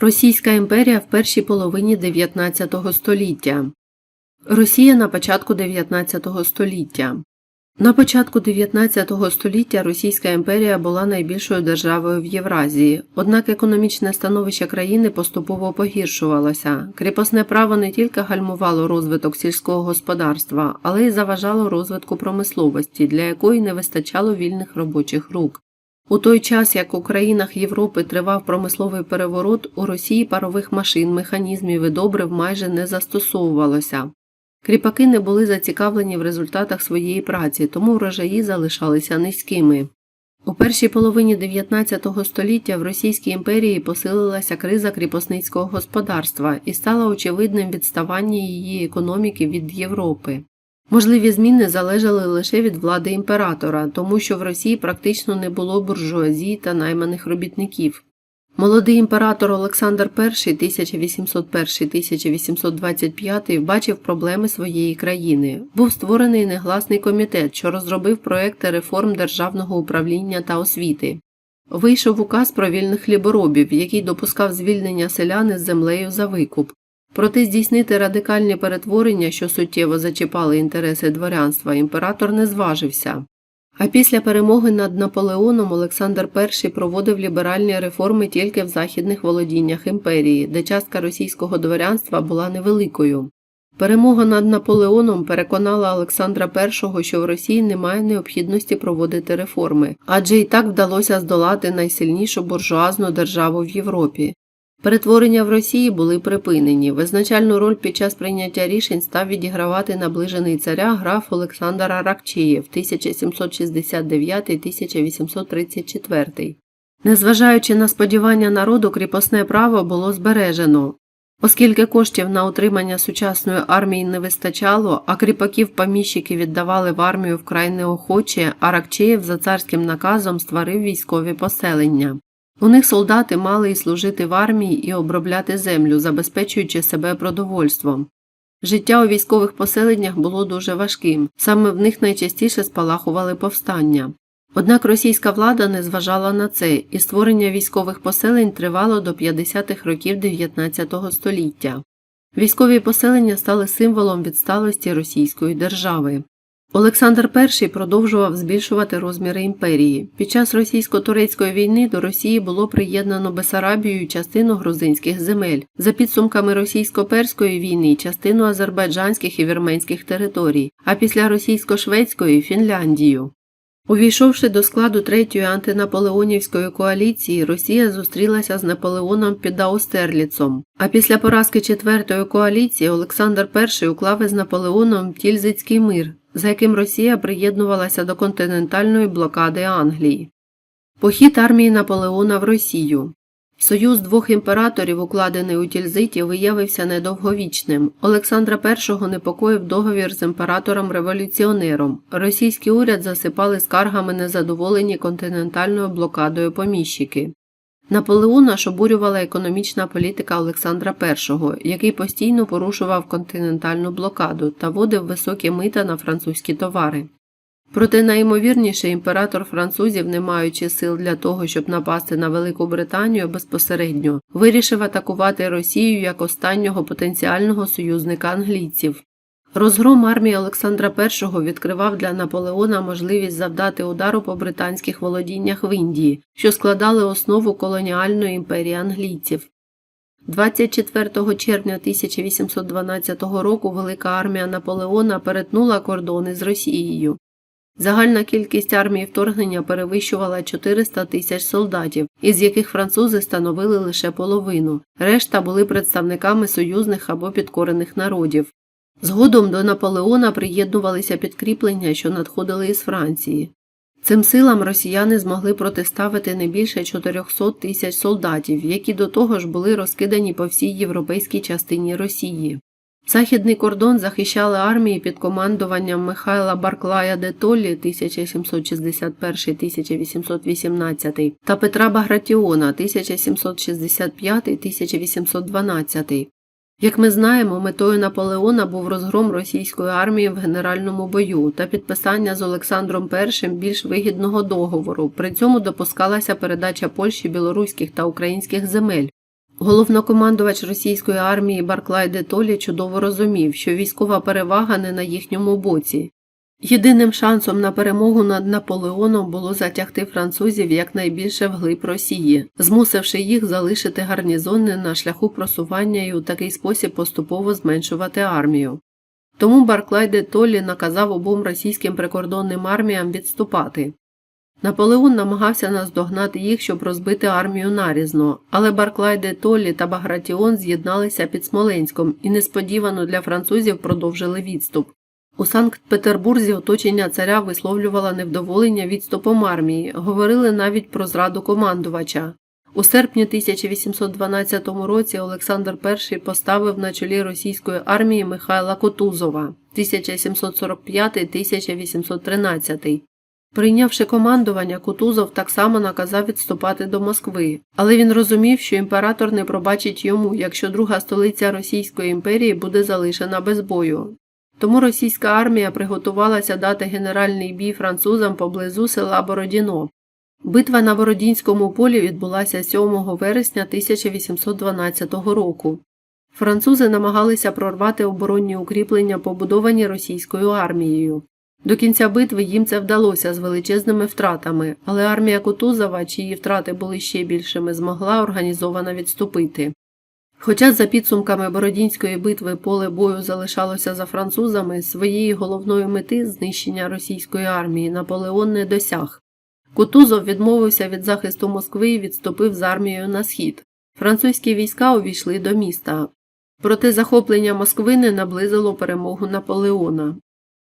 Російська імперія в першій половині 19 століття. Росія на початку 19 століття. На початку 19 століття Російська імперія була найбільшою державою в Євразії, однак економічне становище країни поступово погіршувалося. Кріпосне право не тільки гальмувало розвиток сільського господарства, але й заважало розвитку промисловості, для якої не вистачало вільних робочих рук. У той час, як у країнах Європи тривав промисловий переворот, у Росії парових машин, механізмів і добрив майже не застосовувалося. Кріпаки не були зацікавлені в результатах своєї праці, тому врожаї залишалися низькими. У першій половині 19 століття в Російській імперії посилилася криза кріпосницького господарства і стало очевидним відставання її економіки від Європи. Можливі зміни залежали лише від влади імператора, тому що в Росії практично не було буржуазії та найманих робітників. Молодий імператор Олександр І 1801-1825 бачив проблеми своєї країни. Був створений негласний комітет, що розробив проекти реформ державного управління та освіти. Вийшов указ про вільних хліборобів, який допускав звільнення селяни з землею за викуп. Проте здійснити радикальні перетворення, що суттєво зачіпали інтереси дворянства, імператор не зважився. А після перемоги над Наполеоном Олександр І проводив ліберальні реформи тільки в західних володіннях імперії, де частка російського дворянства була невеликою. Перемога над Наполеоном переконала Олександра І, що в Росії немає необхідності проводити реформи, адже і так вдалося здолати найсильнішу буржуазну державу в Європі. Перетворення в Росії були припинені. Визначальну роль під час прийняття рішень став відігравати наближений царя граф Олександр Аракчеєв 1769-1834. Незважаючи на сподівання народу, кріпосне право було збережено. Оскільки коштів на утримання сучасної армії не вистачало, а кріпаків поміщики віддавали в армію вкрай неохоче, Аракчеєв за царським наказом створив військові поселення. У них солдати мали і служити в армії і обробляти землю, забезпечуючи себе продовольством. Життя у військових поселеннях було дуже важким, саме в них найчастіше спалахували повстання. Однак російська влада не зважала на це, і створення військових поселень тривало до 50-х років 19 століття. Військові поселення стали символом відсталості Російської держави. Олександр І продовжував збільшувати розміри імперії. Під час російсько-турецької війни до Росії було приєднано Бесарабію частину грузинських земель, за підсумками російсько-перської війни частину азербайджанських і вірменських територій, а після російсько-шведської Фінляндію. Увійшовши до складу третьої антинаполеонівської коаліції, Росія зустрілася з Наполеоном під Аустерліцом. А після поразки четвертої коаліції Олександр І уклав із Наполеоном Тільзицький мир, за яким Росія приєднувалася до континентальної блокади Англії. Похід армії Наполеона в Росію. Союз двох імператорів, укладений у Тільзиті, виявився недовговічним. Олександра І непокоїв договір з імператором-революціонером. Російський уряд засипали скаргами незадоволені континентальною блокадою поміщики. Наполеона ж обурювала економічна політика Олександра І, який постійно порушував континентальну блокаду та вводив високі мита на французькі товари. Проте найімовірніше імператор французів, не маючи сил для того, щоб напасти на Велику Британію безпосередньо, вирішив атакувати Росію як останнього потенціального союзника англійців. Розгром армії Олександра І відкривав для Наполеона можливість завдати удару по британських володіннях в Індії, що складали основу колоніальної імперії англійців. 24 червня 1812 року велика армія Наполеона перетнула кордони з Росією. Загальна кількість армії вторгнення перевищувала 400 тисяч солдатів, із яких французи становили лише половину, решта були представниками союзних або підкорених народів. Згодом до Наполеона приєднувалися підкріплення, що надходили із Франції. Цим силам росіяни змогли протиставити не більше 400 тисяч солдатів, які до того ж були розкидані по всій європейській частині Росії. Західний кордон захищали армії під командуванням Михайла Барклая де Толлі 1761-1818 та Петра Багратіона 1765-1812. Як ми знаємо, метою Наполеона був розгром російської армії в генеральному бою та підписання з Олександром І більш вигідного договору. При цьому допускалася передача Польщі білоруських та українських земель. Головнокомандувач російської армії Барклай де Толі чудово розумів, що військова перевага не на їхньому боці. Єдиним шансом на перемогу над Наполеоном було затягти французів якнайбільше вглиб Росії, змусивши їх залишити гарнізони на шляху просування і у такий спосіб поступово зменшувати армію. Тому Барклай де Толлі наказав обом російським прикордонним арміям відступати. Наполеон намагався наздогнати їх, щоб розбити армію нарізно, але Барклай де Толлі та Багратіон з'єдналися під Смоленськом і несподівано для французів продовжили відступ. У Санкт-Петербурзі оточення царя висловлювало невдоволення відступом армії, говорили навіть про зраду командувача. У серпні 1812 році Олександр І поставив на чолі російської армії Михайла Кутузова 1745-1813. Прийнявши командування, Кутузов так само наказав відступати до Москви, але він розумів, що імператор не пробачить йому, якщо друга столиця Російської імперії буде залишена без бою. Тому російська армія приготувалася дати генеральний бій французам поблизу села Бородіно. Битва на Бородінському полі відбулася 7 вересня 1812 року. Французи намагалися прорвати оборонні укріплення, побудовані російською армією. До кінця битви їм це вдалося з величезними втратами, але армія Кутузова, чиї втрати були ще більшими, змогла організовано відступити. Хоча за підсумками Бородінської битви поле бою залишалося за французами, своєї головної мети знищення російської армії Наполеон не досяг. Кутузов відмовився від захисту Москви і відступив з армією на схід. Французькі війська увійшли до міста. Проте захоплення Москви не наблизило перемогу Наполеона.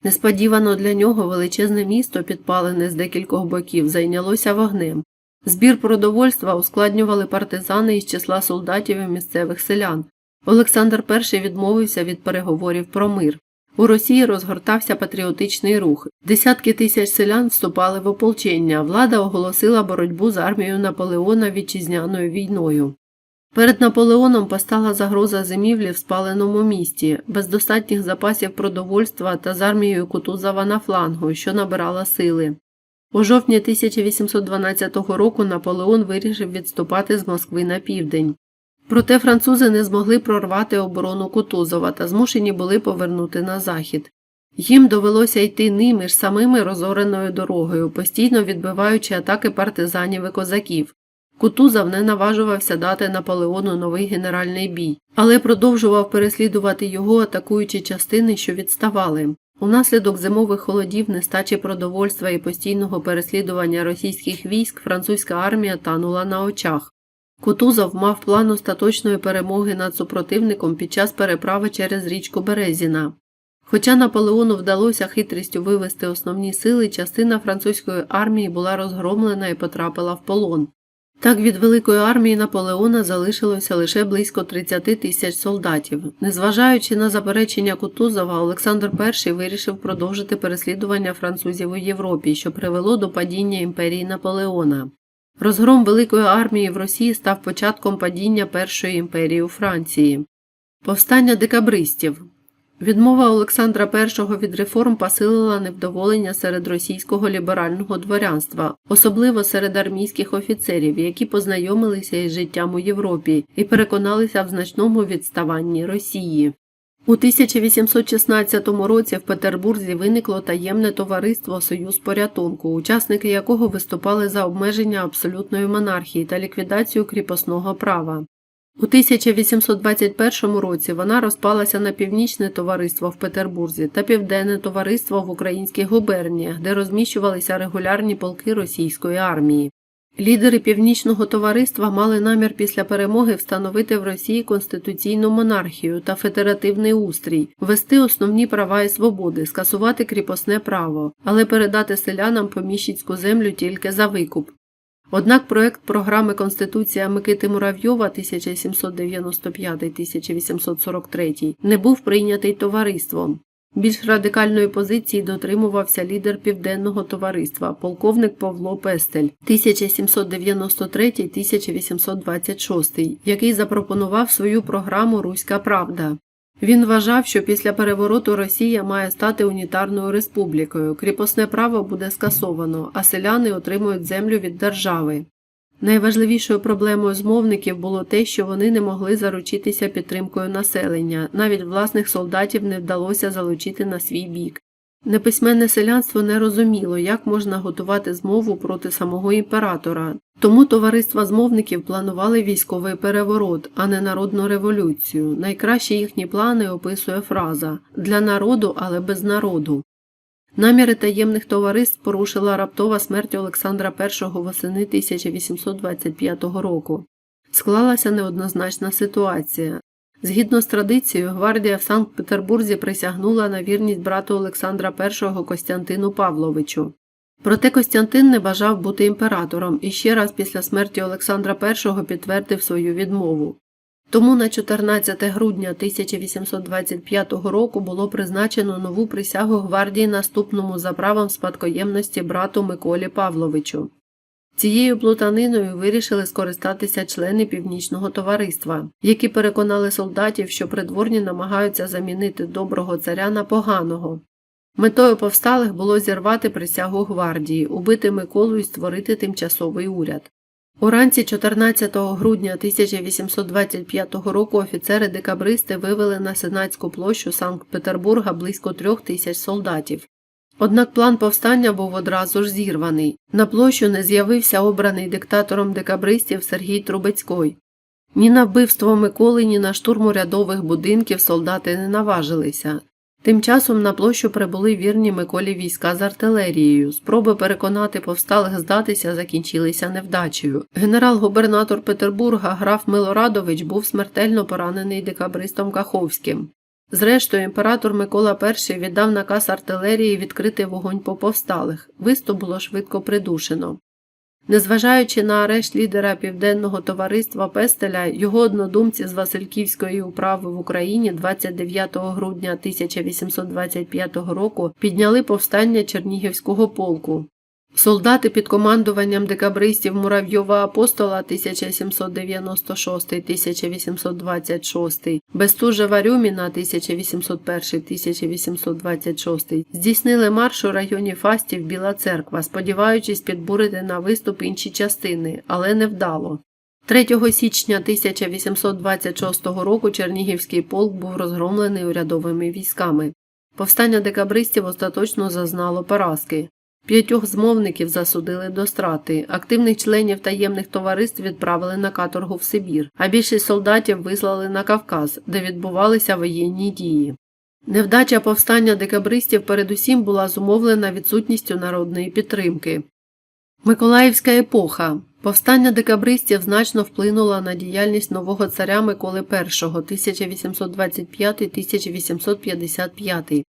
Несподівано для нього величезне місто, підпалене з декількох боків, зайнялося вогнем. Збір продовольства ускладнювали партизани із числа солдатів і місцевих селян. Олександр І відмовився від переговорів про мир. У Росії розгортався патріотичний рух. Десятки тисяч селян вступали в ополчення. Влада оголосила боротьбу з армією Наполеона вітчизняною війною. Перед Наполеоном постала загроза зимівлі в спаленому місті, без достатніх запасів продовольства та з армією Кутузова на флангу, що набирала сили. У жовтні 1812 року Наполеон вирішив відступати з Москви на південь. Проте французи не змогли прорвати оборону Кутузова та змушені були повернути на захід. Їм довелося йти ними ж самими розореною дорогою, постійно відбиваючи атаки партизанів і козаків. Кутузов не наважувався дати Наполеону новий генеральний бій, але продовжував переслідувати його, атакуючи частини, що відставали. Унаслідок зимових холодів, нестачі продовольства і постійного переслідування російських військ французька армія танула на очах. Кутузов мав план остаточної перемоги над супротивником під час переправи через річку Березіна. Хоча Наполеону вдалося хитрістю вивести основні сили, частина французької армії була розгромлена і потрапила в полон. Так від великої армії Наполеона залишилося лише близько 30 тисяч солдатів. Незважаючи на заперечення Кутузова, Олександр І вирішив продовжити переслідування французів у Європі, що привело до падіння імперії Наполеона. Розгром великої армії в Росії став початком падіння Першої імперії у Франції. Повстання декабристів Відмова Олександра І від реформ посилила невдоволення серед російського ліберального дворянства, особливо серед армійських офіцерів, які познайомилися із життям у Європі і переконалися в значному відставанні Росії. У 1816 році в Петербурзі виникло таємне товариство Союз порятунку, учасники якого виступали за обмеження абсолютної монархії та ліквідацію кріпосного права. У 1821 році вона розпалася на північне товариство в Петербурзі та південне товариство в українських губерніях, де розміщувалися регулярні полки російської армії. Лідери північного товариства мали намір після перемоги встановити в Росії конституційну монархію та федеративний устрій, ввести основні права і свободи, скасувати кріпосне право, але передати селянам поміщицьку землю тільки за викуп. Однак проект програми Конституція Микити Муравйова 1795-1843 не був прийнятий товариством. Більш радикальної позиції дотримувався лідер Південного товариства, полковник Павло Пестель 1793-1826, який запропонував свою програму Руська Правда. Він вважав, що після перевороту Росія має стати унітарною республікою, кріпосне право буде скасовано, а селяни отримують землю від держави. Найважливішою проблемою змовників було те, що вони не могли заручитися підтримкою населення, навіть власних солдатів не вдалося залучити на свій бік. Неписьменне селянство не розуміло, як можна готувати змову проти самого імператора, тому товариства змовників планували військовий переворот, а не народну революцію. Найкращі їхні плани описує фраза для народу, але без народу. Наміри таємних товариств порушила раптова смерть Олександра І восени 1825 року. Склалася неоднозначна ситуація. Згідно з традицією, гвардія в Санкт-Петербурзі присягнула на вірність брату Олександра І Костянтину Павловичу. Проте Костянтин не бажав бути імператором і ще раз після смерті Олександра І підтвердив свою відмову. Тому на 14 грудня 1825 року було призначено нову присягу гвардії наступному за правом спадкоємності брату Миколі Павловичу. Цією плутаниною вирішили скористатися члени північного товариства, які переконали солдатів, що придворні намагаються замінити доброго царя на поганого. Метою повсталих було зірвати присягу гвардії, убити Миколу і створити тимчасовий уряд. Уранці 14 грудня 1825 року офіцери-декабристи вивели на Сенатську площу Санкт-Петербурга близько трьох тисяч солдатів. Однак план повстання був одразу ж зірваний. На площу не з'явився обраний диктатором декабристів Сергій Трубецький. Ні на вбивство Миколи, ні на штурм урядових будинків солдати не наважилися. Тим часом на площу прибули вірні Миколі війська з артилерією. Спроби переконати повсталих здатися закінчилися невдачею. Генерал-губернатор Петербурга граф Милорадович був смертельно поранений декабристом Каховським. Зрештою, імператор Микола І віддав наказ артилерії відкрити вогонь по повсталих. Виступ було швидко придушено. Незважаючи на арешт лідера Південного товариства Пестеля, його однодумці з Васильківської управи в Україні 29 грудня 1825 року підняли повстання Чернігівського полку. Солдати під командуванням декабристів Муравйова Апостола 1796-1826, Бестужева Рюміна 1801-1826 здійснили марш у районі Фастів Біла Церква, сподіваючись підбурити на виступ інші частини, але невдало. 3 січня 1826 року Чернігівський полк був розгромлений урядовими військами. Повстання декабристів остаточно зазнало поразки. П'ятьох змовників засудили до страти, активних членів таємних товариств відправили на каторгу в Сибір, а більшість солдатів вислали на Кавказ, де відбувалися воєнні дії. Невдача повстання декабристів передусім була зумовлена відсутністю народної підтримки. Миколаївська епоха повстання декабристів значно вплинуло на діяльність нового царя Миколи І 1825-1855.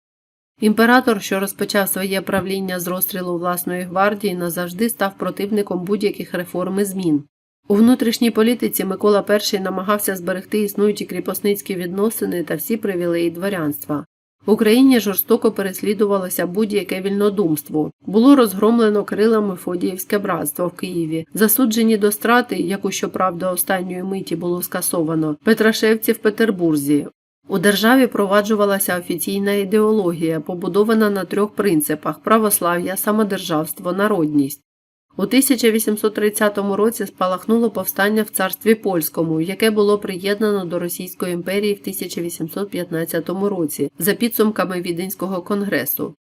Імператор, що розпочав своє правління з розстрілу власної гвардії, назавжди став противником будь-яких реформ і змін. У внутрішній політиці Микола І намагався зберегти існуючі кріпосницькі відносини та всі привілеї дворянства. В Україні жорстоко переслідувалося будь-яке вільнодумство. Було розгромлено крила Мефодіївське братство в Києві, засуджені до страти, яку щоправда останньої миті було скасовано, Петрашевці в Петербурзі. У державі проваджувалася офіційна ідеологія, побудована на трьох принципах православ'я, самодержавство, народність. У 1830 році спалахнуло повстання в царстві польському, яке було приєднано до Російської імперії в 1815 році за підсумками Віденського конгресу.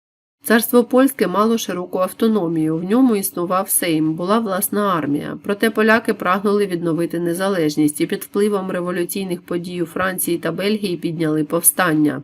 Царство польське мало широку автономію, в ньому існував Сейм, була власна армія, проте поляки прагнули відновити незалежність і під впливом революційних подій у Франції та Бельгії підняли повстання.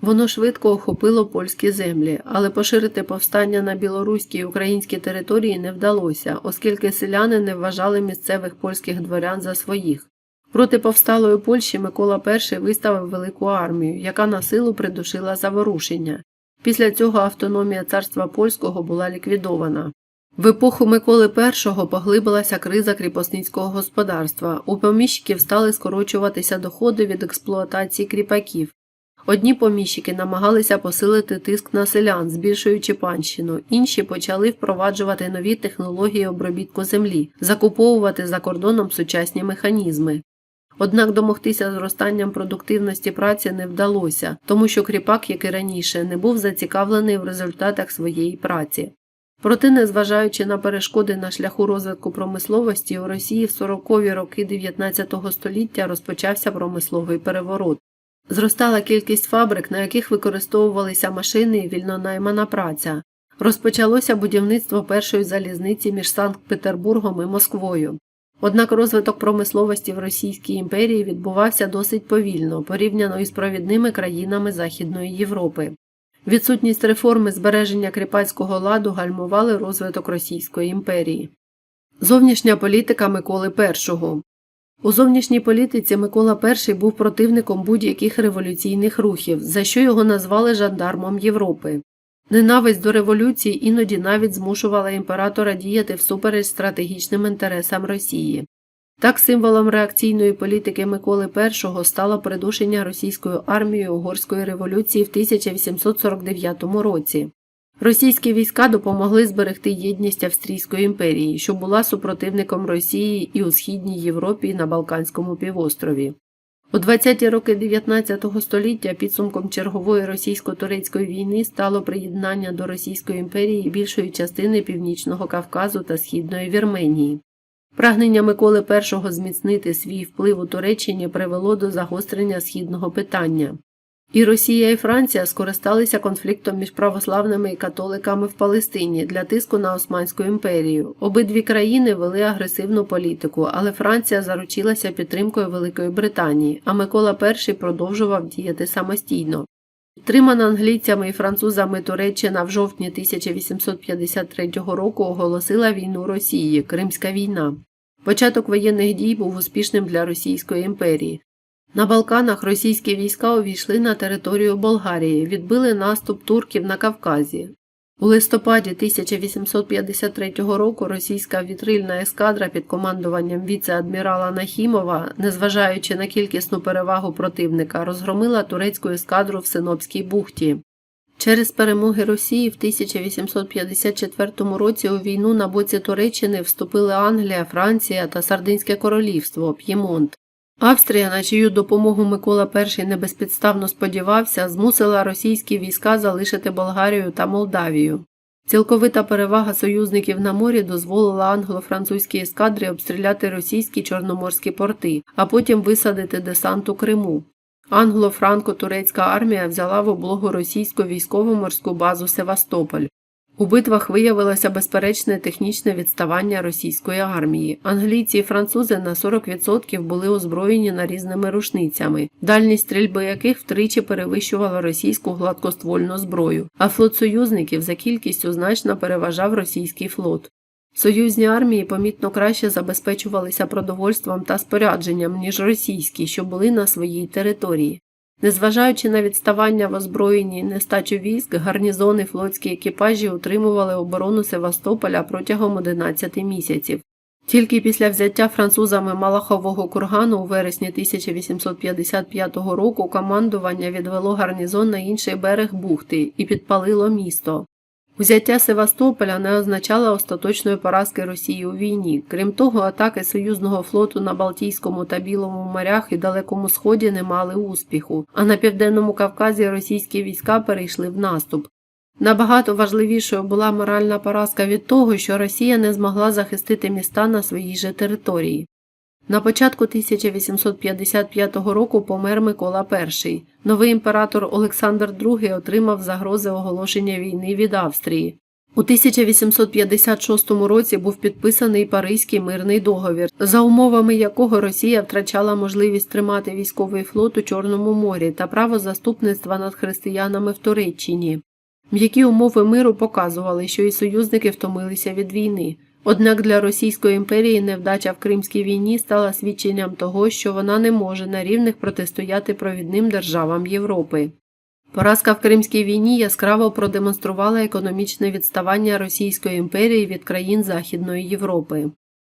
Воно швидко охопило польські землі, але поширити повстання на білоруські і українські території не вдалося, оскільки селяни не вважали місцевих польських дворян за своїх. Проти повсталої Польщі Микола І виставив велику армію, яка на силу придушила заворушення. Після цього автономія царства польського була ліквідована. В епоху Миколи І поглибилася криза кріпосницького господарства, у поміщиків стали скорочуватися доходи від експлуатації кріпаків. Одні поміщики намагалися посилити тиск на селян, збільшуючи панщину, інші почали впроваджувати нові технології обробітку землі, закуповувати за кордоном сучасні механізми. Однак домогтися зростанням продуктивності праці не вдалося, тому що кріпак, як і раніше, не був зацікавлений в результатах своєї праці. Проте, незважаючи на перешкоди на шляху розвитку промисловості, у Росії в 40-ві роки 19 століття розпочався промисловий переворот. Зростала кількість фабрик, на яких використовувалися машини і вільнонаймана праця. Розпочалося будівництво першої залізниці між Санкт-Петербургом і Москвою. Однак розвиток промисловості в Російській імперії відбувався досить повільно, порівняно із провідними країнами Західної Європи. Відсутність реформи збереження кріпацького ладу гальмували розвиток Російської імперії. Зовнішня політика Миколи І. У зовнішній політиці Микола І був противником будь-яких революційних рухів, за що його назвали жандармом Європи. Ненависть до революції іноді навіть змушувала імператора діяти всупереч стратегічним інтересам Росії. Так, символом реакційної політики Миколи І стало придушення російською армією угорської революції в 1849 році. Російські війська допомогли зберегти єдність Австрійської імперії, що була супротивником Росії і у Східній Європі і на Балканському півострові. У 20-ті роки 19 століття підсумком чергової російсько-турецької війни стало приєднання до Російської імперії більшої частини Північного Кавказу та Східної Вірменії. Прагнення Миколи І зміцнити свій вплив у Туреччині привело до загострення східного питання. І Росія і Франція скористалися конфліктом між православними і католиками в Палестині для тиску на Османську імперію. Обидві країни вели агресивну політику, але Франція заручилася підтримкою Великої Британії, а Микола І продовжував діяти самостійно. Підтримана англійцями і французами Туреччина в жовтні 1853 року оголосила війну Росії Кримська війна. Початок воєнних дій був успішним для Російської імперії. На Балканах російські війська увійшли на територію Болгарії, відбили наступ турків на Кавказі. У листопаді 1853 року російська вітрильна ескадра під командуванням віце-адмірала Нахімова, незважаючи на кількісну перевагу противника, розгромила турецьку ескадру в Синопській бухті. Через перемоги Росії в 1854 році у війну на боці Туреччини вступили Англія, Франція та Сардинське королівство П'ємонт. Австрія, на чию допомогу Микола І небезпідставно сподівався, змусила російські війська залишити Болгарію та Молдавію. Цілковита перевага союзників на морі дозволила англо-французькій ескадрі обстріляти російські чорноморські порти, а потім висадити десант у Криму. Англо-франко-турецька армія взяла в облогу російську військово-морську базу Севастополь. У битвах виявилося безперечне технічне відставання російської армії. Англійці і французи на 40% були озброєні нарізними рушницями, дальність стрільби яких втричі перевищувала російську гладкоствольну зброю, а флот союзників за кількістю значно переважав російський флот. Союзні армії помітно краще забезпечувалися продовольством та спорядженням, ніж російські, що були на своїй території. Незважаючи на відставання в озброєнні нестачу військ, гарнізони флотські екіпажі утримували оборону Севастополя протягом 11 місяців. Тільки після взяття французами Малахового кургану у вересні 1855 року командування відвело гарнізон на інший берег бухти і підпалило місто. Узяття Севастополя не означало остаточної поразки Росії у війні. Крім того, атаки союзного флоту на Балтійському та Білому морях і Далекому Сході не мали успіху, а на південному Кавказі російські війська перейшли в наступ. Набагато важливішою була моральна поразка від того, що Росія не змогла захистити міста на своїй же території. На початку 1855 року помер Микола І. Новий імператор Олександр II отримав загрози оголошення війни від Австрії. У 1856 році був підписаний Паризький мирний договір, за умовами якого Росія втрачала можливість тримати військовий флот у Чорному морі та право заступництва над християнами в Туреччині. М'які умови миру показували, що і союзники втомилися від війни. Однак для Російської імперії невдача в Кримській війні стала свідченням того, що вона не може на рівних протистояти провідним державам Європи. Поразка в Кримській війні яскраво продемонструвала економічне відставання Російської імперії від країн Західної Європи.